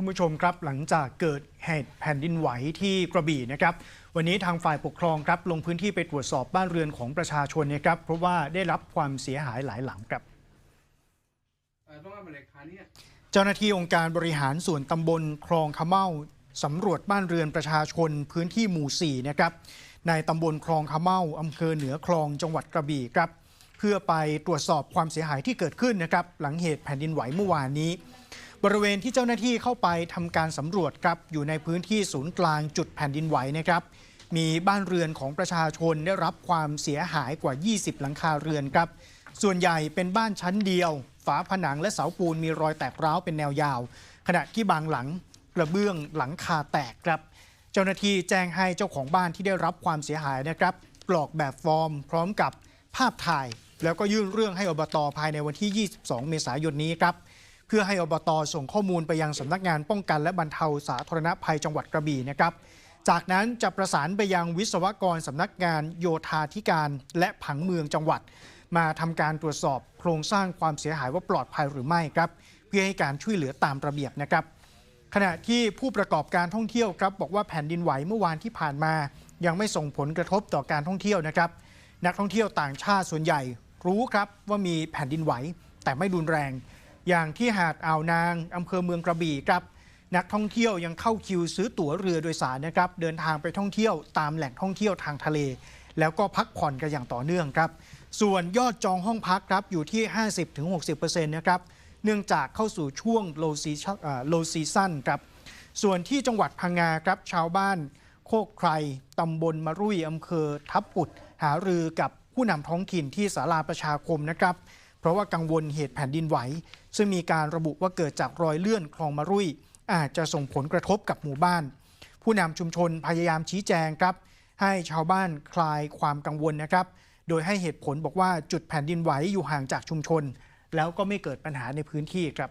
ท่านผู้ชมครับ หลังจากเกิดเหตุแผ่นดินไหวที่กระบี่นะครับ วันนี้ทางฝ่ายปกครองครับ ลงพื้นที่ไปตรวจสอบบ้านเรือนของประชาชนนะครับ เพราะว่าได้รับความเสียหายหลายหลังครับเอ่อต้องเอามาเลขาเนี่ยเจ้าหน้าที่องค์การบริหารส่วนตำบลคลองขะเมาสำรวจบ้านเรือนประชาชนพื้นที่หมู่ 4 นะครับในตำบลคลองขะเมาอำเภอเหนือคลองจังหวัดกระบี่ครับ เพื่อไปตรวจสอบความเสียหายที่เกิดขึ้นนะครับ หลังเหตุแผ่นดินไหวเมื่อวานนี้ บริเวณที่เจ้าหน้าที่เข้าไปทำการสำรวจครับอยู่ในพื้นที่ศูนย์กลางจุดแผ่นดินไหวนะครับมีบ้านเรือนของประชาชนได้รับความเสียหายกว่า 20 หลังคาเรือนครับ ส่วนใหญ่เป็นบ้านชั้นเดียว ฝาผนังและเสาปูนมีรอยแตกร้าวเป็นแนวยาว ขณะที่บางหลังกระเบื้องหลังคาแตกครับ เจ้าหน้าที่แจ้งให้เจ้าของบ้านที่ได้รับความเสียหายนะครับกรอกแบบฟอร์ม พร้อมกับภาพถ่าย แล้วก็ยื่นเรื่องให้อบตภายในวันที่ 22 เมษายนนี้ครับ เพื่อให้อบตส่งข้อมูลไปยังสำนักงานป้องกันและบรรเทาสาธารณภัยจังหวัดกระบี่นะครับ จากนั้นจะประสานไปยังวิศวกรสำนักงานโยธาธิการ และผังเมืองจังหวัด มาทำการตรวจสอบโครงสร้างความเสียหายว่าปลอดภัยหรือไม่ครับ เพื่อให้การช่วยเหลือตามระเบียบนะครับ ขณะที่ผู้ประกอบการท่องเที่ยวครับบอกว่าแผ่นดินไหวเมื่อวานที่ผ่านมา ยังไม่ส่งผลกระทบต่อการท่องเที่ยวนะครับ นักท่องเที่ยวต่างชาติส่วนใหญ่ รู้ครับว่ามีแผ่นดินไหวแต่ไม่รุนแรง อย่างที่หาดอ่าวนางอำเภอเมืองกระบี่ครับ นักท่องเที่ยวยังเข้าคิวซื้อตั๋วเรือโดยสารนะครับ เดินทางไปท่องเที่ยวตามแหล่งท่องเที่ยวทางทะเล แล้วก็พักผ่อนกันอย่างต่อเนื่องครับ ส่วนยอดจองห้องพักครับอยู่ที่ 50-60%นะครับเนื่องจากเข้าสู่ช่วง low season เอ่อ low season ครับส่วนที่จังหวัดพังงาครับชาวบ้าน โคกไครตำบลมะรุ่ยอำเภอทับปุดหารือกับผู้นำท้องถิ่นที่ศาลาประชาคมนะครับ เพราะว่ากังวลเหตุแผ่นดินไหว ซึ่งมีการระบุว่าเกิดจากรอยเลื่อนคลองมะรุ่ยอาจจะส่งผลกระทบกับหมู่บ้าน ผู้นำชุมชนพยายามชี้แจงครับ ให้ชาวบ้านคลายความกังวลนะครับ โดยให้เหตุผลบอกว่าจุดแผ่นดินไหวอยู่ห่างจากชุมชน แล้วก็ไม่เกิดปัญหาในพื้นที่ครับ